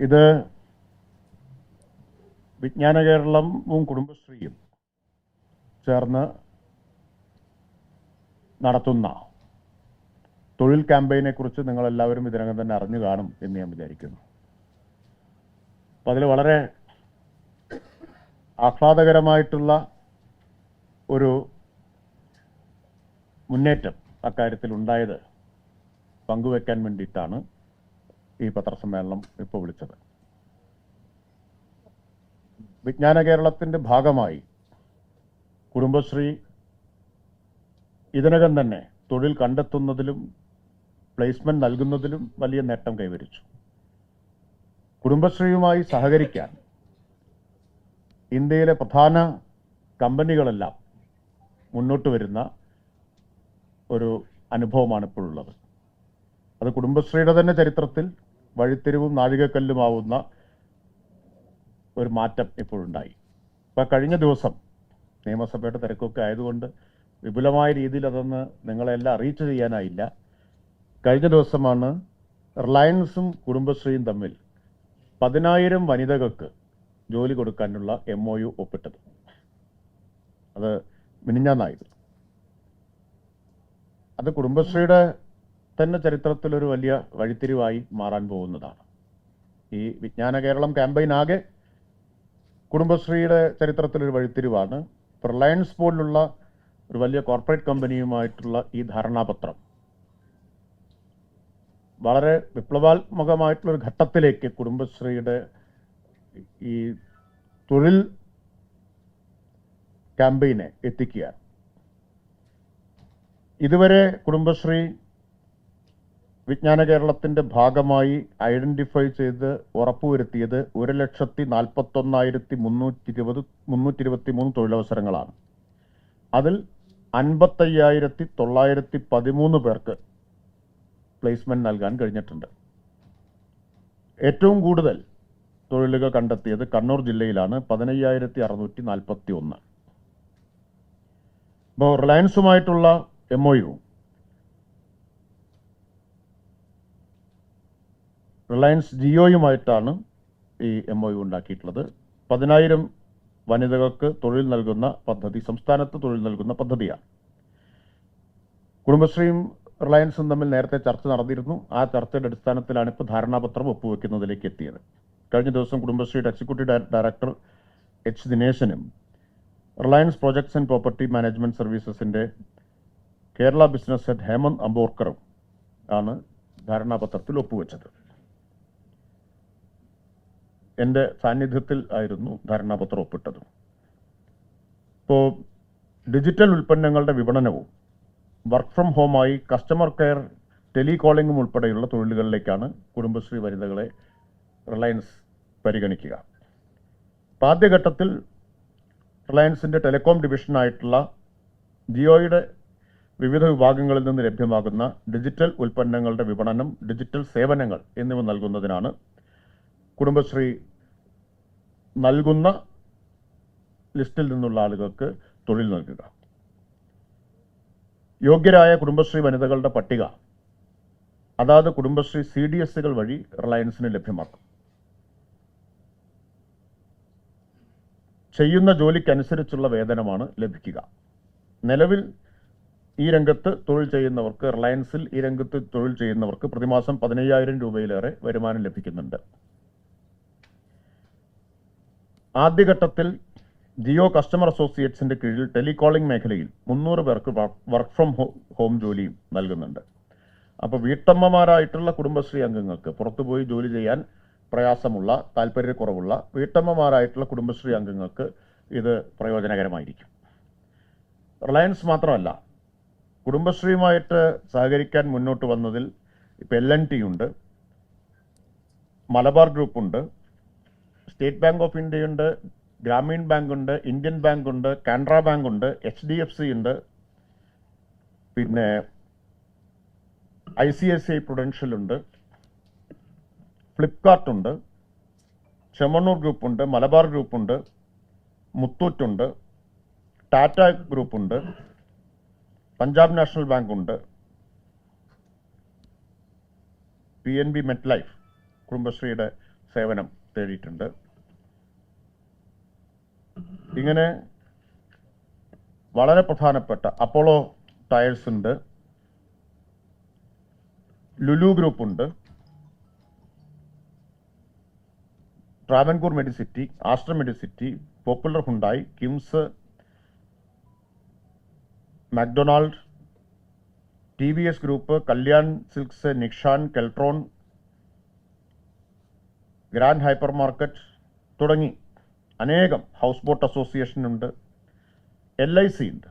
ഇത് വിജ്ഞാന കേരളവും കുടുംബശ്രീയും ചേർന്ന് നടത്തുന്ന തൊഴിൽ ക്യാമ്പയിനെ കുറിച്ച് നിങ്ങളെല്ലാവരും ഇതിനകം തന്നെ അറിഞ്ഞു കാണും എന്ന് ഞാൻ വിചാരിക്കുന്നു. അപ്പം അതിൽ വളരെ ആഹ്ലാദകരമായിട്ടുള്ള ഒരു മുന്നേറ്റം അക്കാര്യത്തിൽ ഉണ്ടായത് പങ്കുവെക്കാൻ വേണ്ടിയിട്ടാണ് ഈ പത്രസമ്മേളനം ഇപ്പോൾ വിളിച്ചത്. വിജ്ഞാന കേരളത്തിന്റെ ഭാഗമായി കുടുംബശ്രീ ഇതിനകം തന്നെ തൊഴിൽ കണ്ടെത്തുന്നതിലും പ്ലേസ്മെന്റ് നൽകുന്നതിലും വലിയ നേട്ടം കൈവരിച്ചു. കുടുംബശ്രീയുമായി സഹകരിക്കാൻ ഇന്ത്യയിലെ പ്രധാന കമ്പനികളെല്ലാം മുന്നോട്ട് വരുന്ന ഒരു അനുഭവമാണ് ഇപ്പോഴുള്ളത് അത് കുടുംബശ്രീയുടെ തന്നെ ചരിത്രത്തിൽ വഴിത്തിരിവും നാഴികക്കല്ലുമാവുന്ന ഒരു മാറ്റം ഇപ്പോഴുണ്ടായി. ഇപ്പം കഴിഞ്ഞ ദിവസം നിയമസഭയുടെ തിരക്കൊക്കെ ആയതുകൊണ്ട് വിപുലമായ രീതിയിൽ അതൊന്ന് നിങ്ങളെല്ലാം അറിയിച്ചു ചെയ്യാനായില്ല. കഴിഞ്ഞ ദിവസമാണ് റിലയൻസും കുടുംബശ്രീയും തമ്മിൽ പതിനായിരം വനിതകൾക്ക് ജോലി കൊടുക്കാനുള്ള എം ഒ യു ഒപ്പിട്ടത്. അത് മിനിഞ്ഞാന്നായിരുന്നു. അത് കുടുംബശ്രീയുടെ തന്നെ ചരിത്രത്തിലൊരു വലിയ വഴിത്തിരിവായി മാറാൻ പോകുന്നതാണ്. ഈ വിജ്ഞാന കേരളം ക്യാമ്പയിൻ ആകെ കുടുംബശ്രീയുടെ ചരിത്രത്തിലൊരു വഴിത്തിരിവാണ്. റിലയൻസ് പോലുള്ള ഒരു വലിയ കോർപ്പറേറ്റ് കമ്പനിയുമായിട്ടുള്ള ഈ ധാരണാപത്രം വളരെ വിപ്ലവാത്മകമായിട്ടുള്ളൊരു ഘട്ടത്തിലേക്ക് കുടുംബശ്രീയുടെ ഈ തൊഴിൽ ക്യാമ്പയിനെ എത്തിക്കുക ഇതുവരെ കുടുംബശ്രീ വിജ്ഞാന കേരളത്തിന്റെ ഭാഗമായി ഐഡന്റിഫൈ ചെയ്ത് ഉറപ്പുവരുത്തിയത് ഒരു ലക്ഷത്തി നാൽപ്പത്തൊന്നായിരത്തി മുന്നൂറ്റി ഇരുപത് മുന്നൂറ്റി ഇരുപത്തി മൂന്ന് തൊഴിലവസരങ്ങളാണ്. അതിൽ അൻപത്തയ്യായിരത്തി തൊള്ളായിരത്തി പതിമൂന്ന് പേർക്ക് പ്ലേസ്മെന്റ് നൽകാൻ കഴിഞ്ഞിട്ടുണ്ട്. ഏറ്റവും കൂടുതൽ തൊഴിലുകൾ കണ്ടെത്തിയത് കണ്ണൂർ ജില്ലയിലാണ് പതിനയ്യായിരത്തി അറുന്നൂറ്റി നാൽപ്പത്തി ഒന്ന് ഇപ്പോൾ റിലയൻസുമായിട്ടുള്ള എം ഒ യു റിലയൻസ് ജിയോയുമായിട്ടാണ് ഈ എം ഒ യു ഉണ്ടാക്കിയിട്ടുള്ളത്. പതിനായിരം വനിതകൾക്ക് തൊഴിൽ നൽകുന്ന പദ്ധതി സംസ്ഥാനത്ത് തൊഴിൽ നൽകുന്ന പദ്ധതിയാണ്. കുടുംബശ്രീയും റിലയൻസും തമ്മിൽ നേരത്തെ ചർച്ച നടന്നിരുന്നു. ആ ചർച്ചയുടെ അടിസ്ഥാനത്തിലാണ് ഇപ്പോൾ ധാരണാപത്രം ഒപ്പുവെക്കുന്നതിലേക്ക് എത്തിയത്. കഴിഞ്ഞ ദിവസം കുടുംബശ്രീയുടെ executive director H. ദിനേശനും Reliance projects and property management സർവീസസിന്റെ Kerala business head Hemant അംബോർക്കറും ആണ് ധാരണാപത്രത്തിൽ ഒപ്പുവെച്ചത്. എന്റെ സാന്നിധ്യത്തിൽ ആയിരുന്നു ധാരണാപത്രം ഒപ്പിട്ടത്. ഇപ്പോൾ ഡിജിറ്റൽ ഉൽപ്പന്നങ്ങളുടെ വിപണനവും വർക്ക് ഫ്രം ഹോമായി കസ്റ്റമർ കെയർ ടെലികോളിംഗും ഉൾപ്പെടെയുള്ള തൊഴിലുകളിലേക്കാണ് കുടുംബശ്രീ വനിതകളെ റിലയൻസ് പരിഗണിക്കുക. ആദ്യഘട്ടത്തിൽ റിലയൻസിന്റെ ടെലികോം ഡിവിഷനായിട്ടുള്ള ജിയോയുടെ വിവിധ വിഭാഗങ്ങളിൽ നിന്ന് ലഭ്യമാകുന്ന ഡിജിറ്റൽ ഉൽപ്പന്നങ്ങളുടെ വിപണനം ഡിജിറ്റൽ സേവനങ്ങൾ എന്നിവ നൽകുന്നതിനാണ് കുടുംബശ്രീ നൽകുന്ന ലിസ്റ്റിൽ നിന്നുള്ള ആളുകൾക്ക് തൊഴിൽ നൽകുക. യോഗ്യരായ കുടുംബശ്രീ വനിതകളുടെ പട്ടിക അതാത് കുടുംബശ്രീ സി ഡി എസുകൾ വഴി റിലയൻസിന് ലഭ്യമാക്കും. ചെയ്യുന്ന ജോലിക്കനുസരിച്ചുള്ള വേതനമാണ് ലഭിക്കുക. നിലവിൽ ഈ രംഗത്ത് തൊഴിൽ ചെയ്യുന്നവർക്ക് റിലയൻസിൽ ഈ രംഗത്ത് തൊഴിൽ ചെയ്യുന്നവർക്ക് പ്രതിമാസം പതിനയ്യായിരം രൂപയിലേറെ വരുമാനം ലഭിക്കുന്നുണ്ട്. ആദ്യഘട്ടത്തിൽ ജിയോ കസ്റ്റമർ അസോസിയേറ്റ്സിന്റെ കീഴിൽ ടെലികോളിംഗ് മേഖലയിൽ മുന്നൂറ് പേർക്ക് വർക്ക് ഫ്രം ഹോം ജോലിയും നൽകുന്നുണ്ട്. അപ്പോൾ വീട്ടമ്മമാരായിട്ടുള്ള കുടുംബശ്രീ അംഗങ്ങൾക്ക് പുറത്തുപോയി ജോലി ചെയ്യാൻ പ്രയാസമുള്ള താല്പര്യക്കുറവുള്ള വീട്ടമ്മമാരായിട്ടുള്ള കുടുംബശ്രീ അംഗങ്ങൾക്ക് ഇത് പ്രയോജനകരമായിരിക്കും. റിലയൻസ് മാത്രമല്ല കുടുംബശ്രീയുമായിട്ട് സഹകരിക്കാൻ മുന്നോട്ട് വന്നതിൽ ഇപ്പം എൽ എൻ ടി ഉണ്ട് മലബാർ ഗ്രൂപ്പ് ഉണ്ട് സ്റ്റേറ്റ് ബാങ്ക് ഓഫ് ഇന്ത്യ ഉണ്ട് ഗ്രാമീൺ ബാങ്ക് ഉണ്ട് ഇന്ത്യൻ ബാങ്ക് ഉണ്ട് കാനറ ബാങ്ക് ഉണ്ട് എച്ച് ഡി എഫ് സി ഉണ്ട് പിന്നെ I C I C I Prudential ഉണ്ട് ഫ്ലിപ്കാർട്ട് ഉണ്ട് ചെമ്മണ്ണൂർ ഗ്രൂപ്പ് ഉണ്ട് മലബാർ ഗ്രൂപ്പ് ഉണ്ട് മുത്തൂറ്റ് ഉണ്ട് ടാറ്റ ഗ്രൂപ്പ് ഉണ്ട് പഞ്ചാബ് നാഷണൽ ബാങ്ക് ഉണ്ട് P N B Met Life കുടുംബശ്രീയുടെ സേവനം തേടിയിട്ടുണ്ട്. ഇങ്ങനെ വളരെ പ്രധാനപ്പെട്ട അപ്പോളോ ടയേഴ്സ് ഉണ്ട്. ലുലു ഗ്രൂപ്പ് ഉണ്ട്. Travancore Medicity Astra Medicity Popular Hyundai KIMS McDonald T V S group Kalyan silks Nikshan Keltron grand hypermarket തുടങ്ങി. അനേകം ഹൗസ് ബോട്ട് അസോസിയേഷൻ ഉണ്ട് എൽ ഐ സി ഉണ്ട്.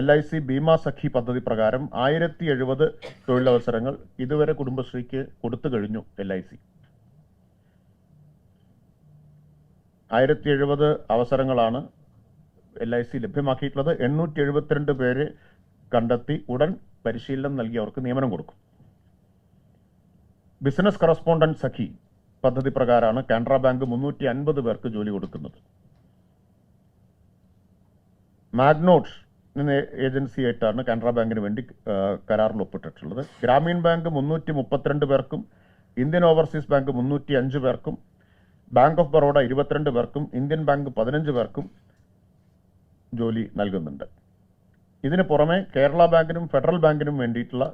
L I C Bhima Sakhi പദ്ധതി പ്രകാരം ആയിരത്തി എഴുപത് തൊഴിലവസരങ്ങൾ ഇതുവരെ കുടുംബശ്രീക്ക് കൊടുത്തു കഴിഞ്ഞു എൽ ഐ സി ആയിരത്തി എഴുപത് അവസരങ്ങളാണ് എൽ ഐ സി ലഭ്യമാക്കിയിട്ടുള്ളത്. എണ്ണൂറ്റി എഴുപത്തിരണ്ട് പേര് കണ്ടെത്തി ഉടൻ പരിശീലനം നൽകി അവർക്ക് നിയമനം കൊടുക്കും. ബിസിനസ് കറസ്പോണ്ടന്റ് സഖി പദ്ധതി പ്രകാരമാണ് കാനറ ബാങ്ക് മുന്നൂറ്റി അൻപത് പേർക്ക് ജോലി കൊടുക്കുന്നത്. മാഗ്നോട്ട് എന്ന ഏജൻസി ആയിട്ടാണ് കാനറ ബാങ്കിന് വേണ്ടി കരാറിൽ ഒപ്പിട്ടിട്ടുള്ളത്. ഗ്രാമീൺ ബാങ്ക് മുന്നൂറ്റി മുപ്പത്തിരണ്ട് പേർക്കും ഇന്ത്യൻ ഓവർസീസ് ബാങ്ക് മുന്നൂറ്റി അഞ്ച് പേർക്കും ബാങ്ക് ഓഫ് ബറോഡ ഇരുപത്തിരണ്ട് പേർക്കും ഇന്ത്യൻ ബാങ്ക് പതിനഞ്ച് പേർക്കും ജോലി നൽകുന്നുണ്ട്. ഇതിന് പുറമെ കേരള ബാങ്കിനും ഫെഡറൽ ബാങ്കിനും വേണ്ടിയിട്ടുള്ള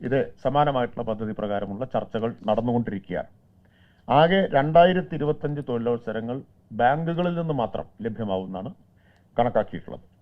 ഇത് സമാനമായിട്ടുള്ള പദ്ധതി പ്രകാരമുള്ള ചർച്ചകൾ നടന്നുകൊണ്ടിരിക്കുകയാണ്. ആകെ രണ്ടായിരത്തി ഇരുപത്തഞ്ച് തൊഴിലവസരങ്ങൾ ബാങ്കുകളിൽ നിന്ന് മാത്രം ലഭ്യമാവുമെന്നാണ് കണക്കാക്കിയിട്ടുള്ളത്.